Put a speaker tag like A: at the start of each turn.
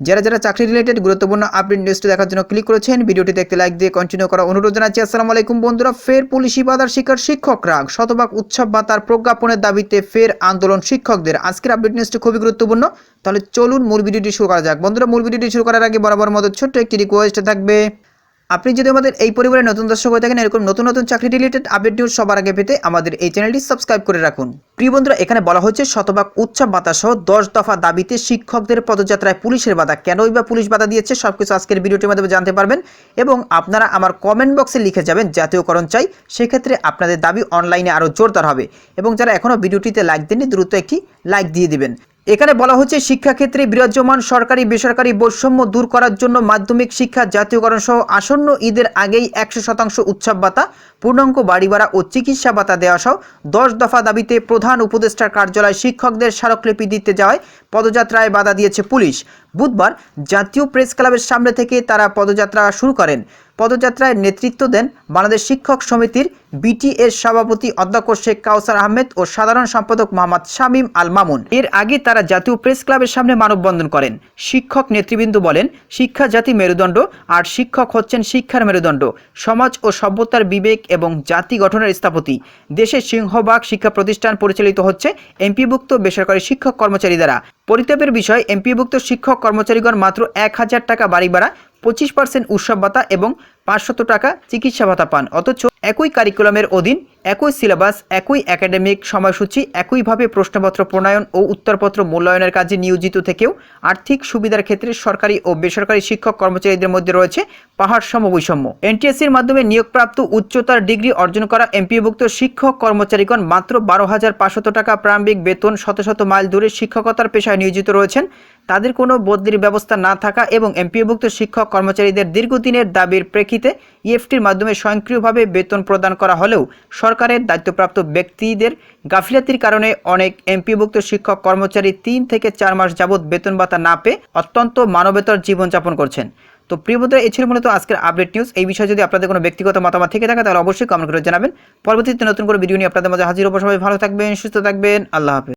A: যারা যারা চাকরি রিলেটেড গুরুত্বপূর্ণ আপডেট নিউজটি দেখার জন্য ক্লিক করেছেন, ভিডিওটি দেখতে লাইক দিয়ে কন্টিনিউ করা অনুরোধ জানাচ্ছি। আসসালামু আলাইকুম বন্ধুরা, ফের পুলিশি বাধার শিকার শিক্ষকরা। শতভাগ উৎসব বা তার প্রজ্ঞাপনের দাবিতে ফের আন্দোলন শিক্ষকদের। আজকের আপডেট নিউজটি খুবই গুরুত্বপূর্ণ। তাহলে চলুন মূল ভিডিওটি শুরু করা যাক। বন্ধুরা, মূল ভিডিওটি শুরু করার আগে বরাবর মতো ছোট্ট একটি রিকোয়েস্ট থাকবে। আপনি যদি আমাদের এই পরিবারে নতুন দর্শক হয়ে থাকেন, এরকম নতুন নতুন চাকরি রিলেটেড আপডেট নিউজ সবার আগে পেতে আমাদের এই চ্যানেলটি সাবস্ক্রাইব করে রাখুন। প্রিয় বন্ধুরা, এখানে বলা হচ্ছে, শতভাগ উৎসব বাধা সহ দশ দফা দাবিতে শিক্ষকদের পদযাত্রায় পুলিশের বাধা। কেনই বা পুলিশ বাধা দিয়েছে, সবকিছু আজকের ভিডিওটির মাধ্যমে জানতে পারবেন। এবং আপনারা আমার কমেন্ট বক্সে লিখে যাবেন, জাতীয়করণ চাই। সেক্ষেত্রে আপনাদের দাবি অনলাইনে আরও জোরদার হবে। এবং যারা এখনও ভিডিওটিতে লাইক দেননি, দ্রুত একটি লাইক দিয়ে দিবেন। এখানে বলা হচ্ছে, শিক্ষাক্ষেত্রে বিরাজমান সরকারি, বেসরকারি বৈষম্য দূর করার জন্য মাধ্যমিক শিক্ষা জাতীয়করণ সহ আসন্ন ঈদের আগেই একশো শতাংশ উৎসব ভাতা, পূর্ণাঙ্গ বাড়ি ভাড়া ও চিকিৎসা ভাতা দেওয়া সহ দশ দফা দাবিতে প্রধান উপদেষ্টার কার্যালয় শিক্ষকদের স্মারকলিপি দিতে যাওয়ায় পদযাত্রায় বাধা দিয়েছে পুলিশ। বুধবার জাতীয় প্রেস ক্লাবের সামনে থেকে তারা পদযাত্রা শুরু করেন। পদযাত্রায় নেতৃত্ব দেন বাংলাদেশ শিক্ষক সমিতির বিটিএস সভাপতি অধ্যক্ষ শেখ কাউসার আহমেদ ও সাধারণ সম্পাদক মোহাম্মদ শামীম আল মামুন। এর আগে তারা জাতীয় প্রেস ক্লাবের সামনে মানববন্ধন করেন। শিক্ষক নেতৃবৃন্দ বলেন, শিক্ষা জাতি মেরুদণ্ড, আর শিক্ষক হচ্ছেন শিক্ষার মেরুদণ্ড। সমাজ ও সভ্যতার বিবেক এবং জাতি গঠনের স্থাপতি। দেশের সিংহবাগ শিক্ষা প্রতিষ্ঠান পরিচালিত হচ্ছে এমপিভুক্ত বেসরকারি শিক্ষক কর্মচারী দ্বারা। পরিতাপের বিষয়, এমপিভুক্ত শিক্ষক কর্মচারীগণ মাত্র এক হাজার টাকা বাড়ি ভাড়া, পঁচিশ পার্সেন্ট উৎসব ভাতা এবং পাঁচশত টাকা চিকিৎসা ভাতা পান। অথচ একই কারিকুলামের অধীন একই সিলেবাস, একই একাডেমিক সময়সূচি, একইভাবে প্রশ্নপত্র প্রণয়ন ও উত্তরপত্র মূল্যায়নের কাজে নিয়োজিত থেকেও আর্থিক সুবিধার ক্ষেত্রে সরকারি ও বেসরকারি শিক্ষক কর্মচারীদের মধ্যে রয়েছে পাহাড় সম বৈষম্য এনটিএসসির মাধ্যমে নিয়োগপ্রাপ্ত উচ্চতার ডিগ্রি অর্জন করা এমপিভুক্ত শিক্ষক কর্মচারীগণ মাত্র বারো হাজার পাঁচশত টাকা প্রারম্ভিক বেতন শত শত মাইল দূরে শিক্ষকতার পেশায় নিয়োজিত রয়েছেন। তাদের কোনো বদলির ব্যবস্থা না থাকা এবং এমপিভুক্ত শিক্ষক কর্মচারীদের দীর্ঘদিনের দাবির প্রেক্ষিতে ইএফটির মাধ্যমে স্বয়ংক্রিয়ভাবে বেতন প্রদান করা হলেও সরকারের দায়িত্বপ্রাপ্ত ব্যক্তিদের গাফিলাতির কারণে অনেক এমপিভুক্ত শিক্ষক কর্মচারী তিন থেকে চার মাস যাবৎ বেতন ভাতা না পেয়ে অত্যন্ত মানবেতর জীবনযাপন করছেন। তো প্রিয় বন্ধুরা, এই ছিল মূলত আজকের আপডেট নিউজ এই বিষয়ে যদি আপনাদের কোনো ব্যক্তিগত মতামত থেকে থাকে, তাহলে অবশ্যই কমেন্ট করে জানাবেন। পরবর্তীতে নতুন করে ভিডিও নিয়ে আপনাদের মাঝে হাজির হব। সবাই ভালো থাকবেন, সুস্থ থাকবেন। আল্লাহ হাফেজ।